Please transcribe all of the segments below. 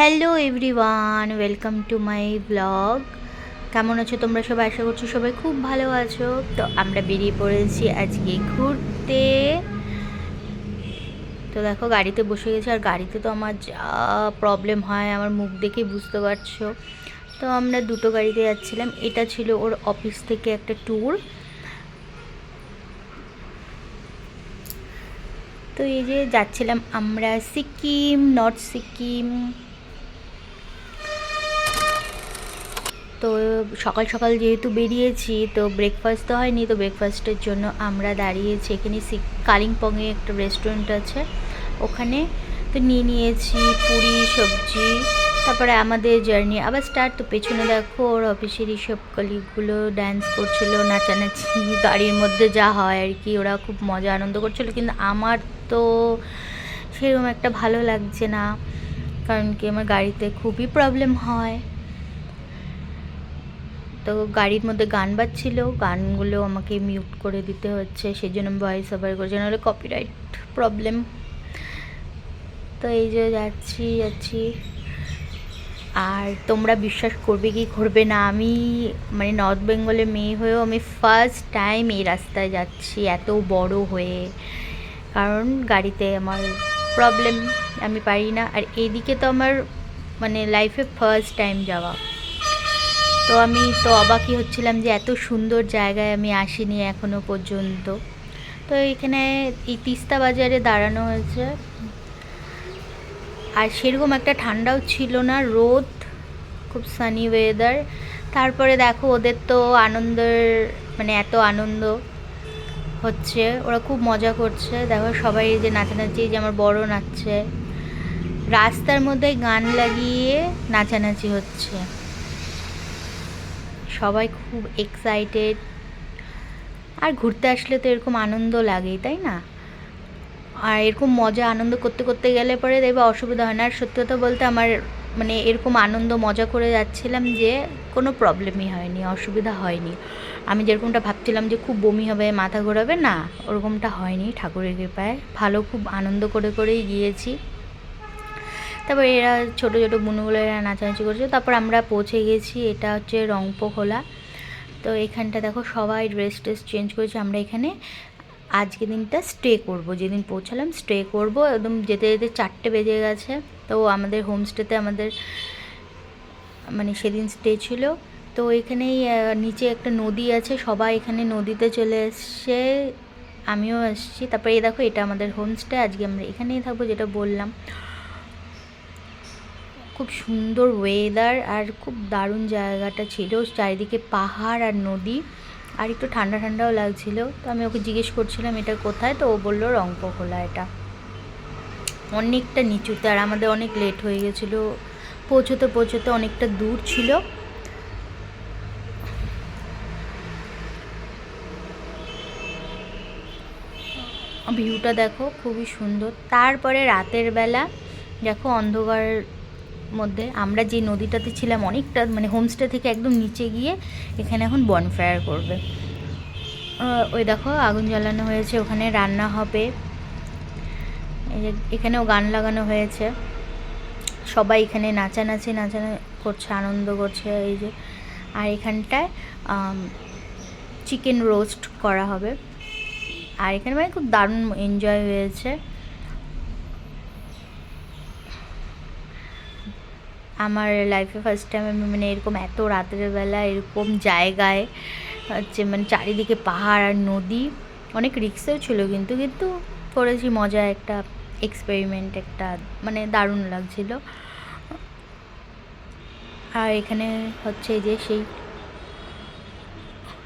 Hello everyone, welcome to my blog. কেমন আছো তোমরা সবাই? আশা করছ সবাই খুব ভালো আছো। তো আমরা বেরিয়ে পড়েছি আজকে ঘুরতে। তো দেখো, গাড়িতে বসে গেছি। আর গাড়িতে তো আমার যা প্রবলেম হয়, আমার মুখ দেখে বুঝতে পারছ। তো আমরা দুটো গাড়িতে যাচ্ছিলাম। এটা ছিল ওর অফিস থেকে একটা ট্যুর তো এই যে যাচ্ছিলাম আমরা সিকিম নর্থ সিকিম। তো সকাল সকাল যেহেতু বেরিয়েছি, তো ব্রেকফাস্ট তো হয়নি, তো ব্রেকফাস্টের জন্য আমরা দাঁড়িয়েছি। এখানে কালিম্পংয়ে একটা রেস্টুরেন্ট আছে, ওখানে তো নিয়ে নিয়েছি পুরি, সবজি, তারপরে আমাদের জার্নি আবার স্টার্ট তো পেছনে দেখো, ওর অফিসেরই সব কলিগুলো ড্যান্স করছিল, নাচানাচি, গাড়ির মধ্যে যা হয় আর কি, ওরা খুব মজা আনন্দ করছিল। কিন্তু আমার তো সেরকম একটা ভালো লাগছে না, কারণ কি আমার গাড়িতে খুবই প্রবলেম হয়। তো গাড়ির মধ্যে গান বাজছিল। গানগুলো আমাকে মিউট করে দিতে হচ্ছে সেই জন্য ভয়েস ওভার করছি, নাহলে কপিরাইট প্রবলেম তো এই যে যাচ্ছি যাচ্ছি। আর তোমরা বিশ্বাস করবে কি করবে না, আমি মানে নর্থ বেঙ্গলে মেয়ে হয়েও আমি ফার্স্ট টাইম এই রাস্তায় যাচ্ছি, এত বড় হয়ে। কারণ গাড়িতে আমার প্রবলেম আমি পারি না। আর এইদিকে তো আমার মানে লাইফে ফার্স্ট টাইম যাওয়া। তো আমি তো অবাকই হচ্ছিলাম যে এত সুন্দর জায়গায় আমি আসিনি এখনও পর্যন্ত। তো এখানে এই তিস্তা বাজারে দাঁড়ানো হয়েছে। আর সেরকম একটা ঠান্ডাও ছিল না, রোদ, খুব সানি ওয়েদার তারপরে দেখো ওদের তো আনন্দের মানে এত আনন্দ হচ্ছে, ওরা খুব মজা করছে। দেখো সবাই যে নাচানাচি যে আমার বড় নাচছে। রাস্তার মধ্যে গান লাগিয়ে নাচানাচি হচ্ছে। সবাই খুব এক্সাইটেড আর ঘুরতে আসলে তো এরকম আনন্দ লাগেই, তাই না? আর এরকম মজা, আনন্দ করতে করতে গেলে পরে দেখবে অসুবিধা হয় না। আর সত্যি কথা বলতে আমার মানে এরকম আনন্দ, মজা করে যাচ্ছিলাম যে কোনো প্রবলেমই হয়নি, অসুবিধা হয়নি। আমি যেরকমটা ভাবছিলাম যে খুব বমি হবে, মাথা ঘোরাবে, না, ওরকমটা হয়নি ঠাকুরের কৃপায়। ভালো, খুব আনন্দ করে, করেই গিয়েছি। তারপর এরা ছোটো ছোটো বুনুগুলো এরা নাচানাচি করছে। তারপর আমরা পৌঁছে গেছি, এটা হচ্ছে রংপোখোলা তো এখানটা দেখো, সবাই ড্রেস ট্রেস চেঞ্জ করেছে। আমরা এখানে আজকে দিনটা স্টে করব। যেদিন পৌঁছালাম স্টে করব। একদম যেতে যেতে চারটে বেজে গেছে। তো আমাদের হোমস্টেতে আমাদের মানে সেদিন স্টে ছিল। তো এখানেই নিচে একটা নদী আছে। সবাই এখানে নদীতে চলে এসছে। আমিও এসেছি। তারপরে এই দেখো, এটা আমাদের হোমস্টে আজকে আমরা এখানেই থাকব, যেটা বললাম। খুব সুন্দর ওয়েদার আর খুব দারুণ জায়গাটা ছিল। চারিদিকে পাহাড় আর নদী আর একটু ঠান্ডা ঠান্ডাও লাগছিল। তো আমি ওকে জিজ্ঞেস করছিলাম, এটা কোথায়? তো ও বলল রংপখোলা এটা। অনেকটা নিচুতে আর আমাদের অনেক লেট হয়ে গেছিল। পৌঁছোতে পৌঁছোতে অনেকটা দূর ছিল। ভিউটা দেখো, খুবই সুন্দর। তারপরে রাতের বেলা, দেখো অন্ধকার মধ্যে আমরা যে নদীটাতে ছিলাম অনেকটা মানে হোমস্টে থেকে একদম নিচে গিয়ে এখানে এখন বনফায়ার করবে। ওই দেখো আগুন জ্বালানো হয়েছে, ওখানে রান্না হবে। এখানেও গান লাগানো হয়েছে। সবাই এখানে নাচানাচি নাচানা করছে, আনন্দ করছে, এই যে। আর এখানটায় চিকেন রোস্ট করা হবে। আর এখানে মানে খুব দারুণ এনজয় হয়েছে। আমার লাইফে ফার্স্ট টাইম আমি মানে এরকম এত রাতের বেলা এরকম জায়গায়, হচ্ছে মানে চারিদিকে পাহাড় আর নদী, অনেক রিক্সেও ছিল কিন্তু কিন্তু করেছি মজা একটা এক্সপেরিমেন্ট একটা মানে দারুণ লাগছিল। আর এখানে হচ্ছে যে সেই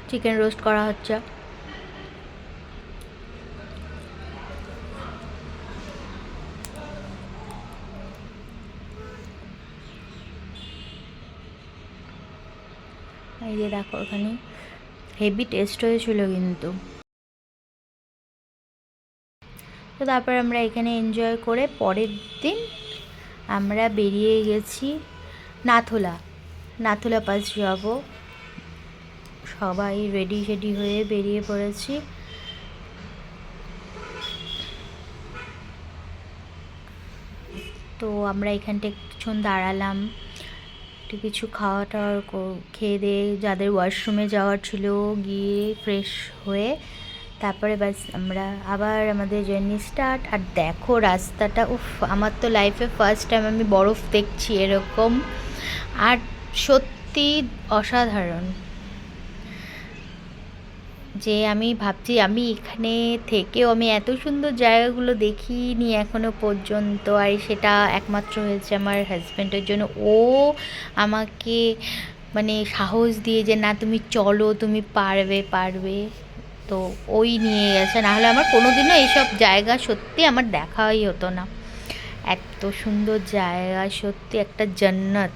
চিকেন রোস্ট করা হচ্ছে। এই যে দেখো ওখানে হেভি টেস্ট হয়েছিল কিন্তু। তো তারপর আমরা এখানে এনজয় করে পরের দিন আমরা বেরিয়ে গেছি নাথুলা। নাথুলা পাস যাব। সবাই রেডি শেডি হয়ে বেরিয়ে পড়েছি। তো আমরা এখানটা কিছুক্ষণ দাঁড়ালাম। একটু কিছু খাওয়া টাওয়ার খেয়ে দিয়ে যাদের ওয়াশরুমে যাওয়ার ছিল গিয়ে ফ্রেশ হয়ে তারপরে ব্যাস আমরা আবার আমাদের জার্নি স্টার্ট আর দেখো রাস্তাটা, উফ, আমার তো লাইফে ফার্স্ট টাইম আমি বরফ দেখছি এরকম। আর সত্যি অসাধারণ। যে আমি ভাবছি, আমি এখানে থেকেও আমি এত সুন্দর জায়গাগুলো দেখিনি এখনও পর্যন্ত। আর সেটা একমাত্র হয়েছে আমার হাজব্যান্ডের জন্য। ও আমাকে মানে সাহস দিয়ে যে, না, তুমি চলো, তুমি পারবে পারবে। তো ওই নিয়ে গেছে। নাহলে আমার কোনোদিনও এইসব জায়গা সত্যি আমার দেখাই হতো না। এত সুন্দর জায়গা, সত্যি একটা জান্নাত।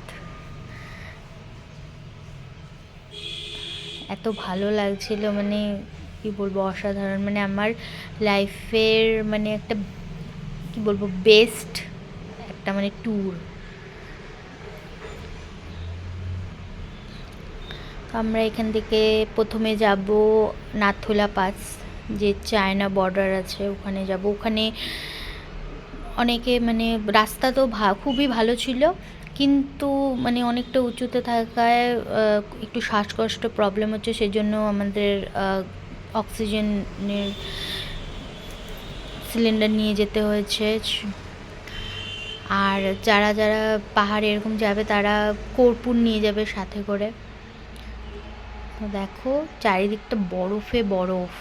এত ভালো লাগছিল মানে কি বলব, অসাধারণ। মানে আমার লাইফের মানে একটা, কি বলব বেস্ট একটা মানে ট্যুর আমরা এখান থেকে প্রথমে যাব নাথুলা পাস, যে চায়না বর্ডার আছে, ওখানে যাব। ওখানে অনেকে মানে রাস্তা তো ভা- খুবই ভালো ছিল কিন্তু মানে অনেকটা উঁচুতে থাকায় একটু শ্বাসকষ্ট প্রবলেম হচ্ছে, সেজন্য আমাদের অক্সিজেনের সিলিন্ডার নিয়ে যেতে হয়েছে। আর যারা যারা পাহাড়ে এরকম যাবে, তারা কর্পূর নিয়ে যাবে সাথে করে। দেখো, চারিদিকটা বরফে বরফ।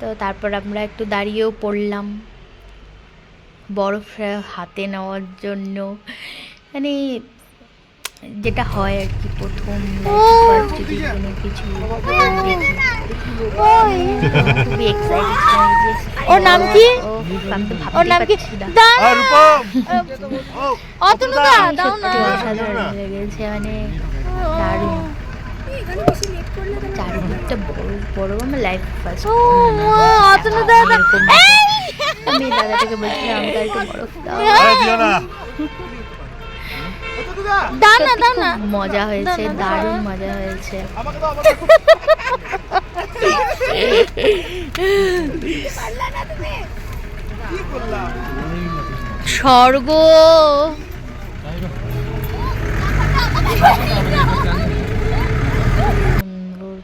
তো তারপর আমরা একটু দাঁড়িয়েও পড়লাম। বরফ হাতে নেওয়ার জন্য। মানে যেটা হয় আর কি প্রথম যদি কোনো কিছু। খুবই এক্সাইটেড ওর নাম কি? ওর নাম কি? অসাধারণ লেগেছে মানে দারুণ। চারিদিকটা বড় বড় আমার লাইফ ফার্স্ট আমি দাদাটাকে বলছিলাম আমাকে একটু বরফ দাও মজা হয়েছে দারুণ মজা হয়েছে। স্বর্গ।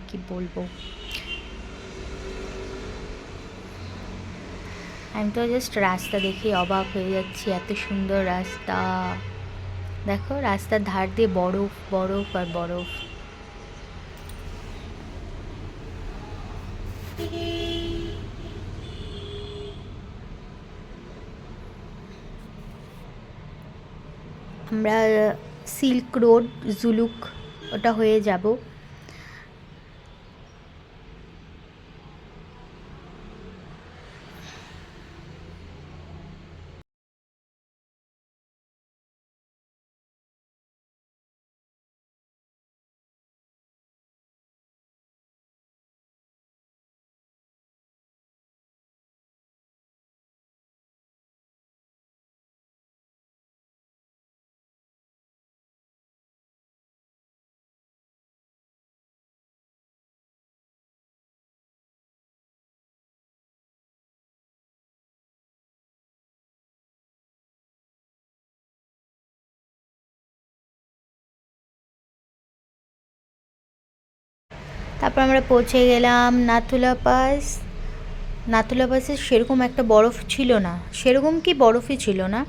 কি বলব? আমি তো জাস্ট রাস্তা দেখে অবাক হয়ে যাচ্ছি, এত সুন্দর রাস্তা। দেখো, রাস্তার ধার দিয়ে বরফ বরফ আর বরফ। আমরা সিল্ক রোড, জুলুক, ওটা হয়ে যাব। তারপর আমরা পৌঁছে গেলাম নাথুলা পাস। নাথুলা পাসে সেরকম একটা বরফ ছিল না। সেরকম কি বরফই ছিল না।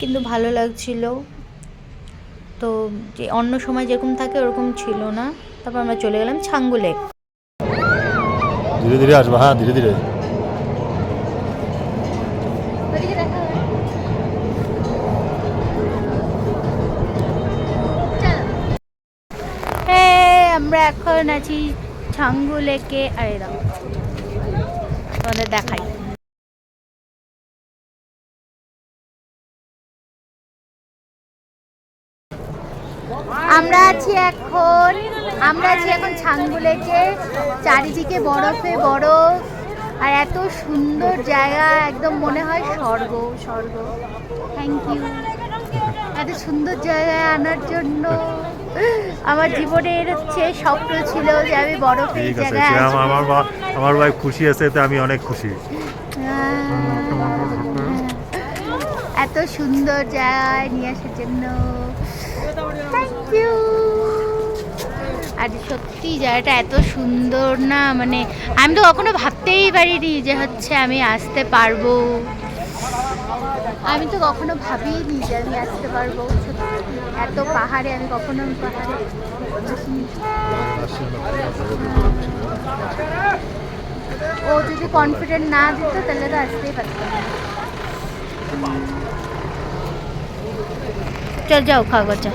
কিন্তু ভালো লাগছিল। তো যে অন্য সময় যেরকম থাকে ওরকম ছিল না। তারপর আমরা চলে গেলাম ছাঙ্গুলে। ধীরে ধীরে আসব হ্যাঁ ধীরে ধীরে। আমরা এখন আছি ছাঙ্গু লেকে আরে দাও তোমাদের দেখাই। আমরা আছি এখন, আমরা আছি এখন ছাঙ্গু লেকে। চারিদিকে বরফে বরফ আর এত সুন্দর জায়গা, একদম মনে হয় স্বর্গ স্বর্গ। থ্যাংক ইউ এত সুন্দর জায়গায় আনার জন্য। আমার জীবনের হচ্ছে স্বপ্ন ছিল যে আমি বরফের আছে জায়গায় আমার আমার আমার ভাই খুশি আছে তো আমি অনেক খুশি। এত সুন্দর জায়গায় নিয়ে আসার জন্য। থ্যাংক ইউ আর সত্যি জায়গাটা এত সুন্দর না মানে আমি তো কখনো ভাবতেই পারিনি যে হচ্ছে আমি আসতে পারব। আমি তো কখনো ভাবিনি যে আমি আসতে পারব। এত পাহাড়ে আমি কখনো পাহাড়ে ও যদি কনফিডেন্ট না দিত, তাহলে তো আসতেই পারতাম। চল যাও চা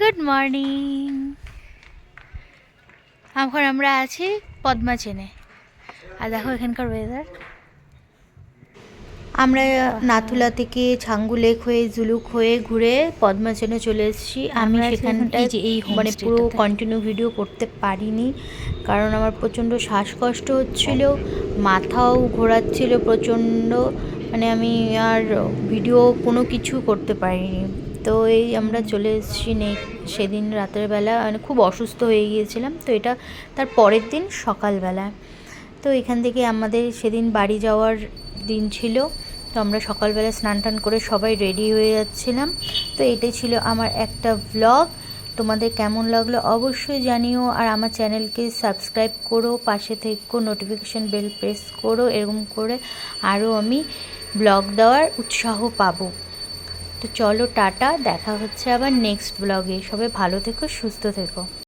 গুড মর্নিং এখন আমরা আছি পদ্মা চেনে। আর দেখো এখানকার ওয়েদার আমরা নাথুলা থেকে ছাঙ্গু লেক হয়ে জুলুক হয়ে ঘুরে পদ্মাচনে চলে এসেছি। আমি সেখানটায় যে এই মানে পুরো কন্টিনিউ ভিডিও করতে পারিনি কারণ আমার প্রচণ্ড শ্বাসকষ্ট হচ্ছিল মাথাও ঘোরাচ্ছিল প্রচণ্ড মানে আমি আর ভিডিও কোনো কিছু করতে পারিনি। তো এই আমরা চলে এসেছি নেই সেদিন রাতের বেলা মানে খুব অসুস্থ হয়ে গিয়েছিলাম তো এটা তার পরের দিন সকালবেলা তো এখান থেকে আমাদের সেদিন বাড়ি যাওয়ার দিন ছিল। তো আমরা সকালবেলা স্নান টান করে সবাই রেডি হয়ে যাচ্ছিলাম। তো এটাই ছিল আমার একটা ব্লগ তোমাদের কেমন লাগল অবশ্যই জানিও। আর আমার চ্যানেলকে সাবস্ক্রাইব করো, পাশে থেকো নোটিফিকেশান বেল প্রেস করো, এরকম করে আরও আমি ব্লগ দেওয়ার উৎসাহ পাবো। তো চলো টাটা, দেখা হচ্ছে আবার নেক্সট ব্লগে সবাই ভালো থেকো, সুস্থ থেকো।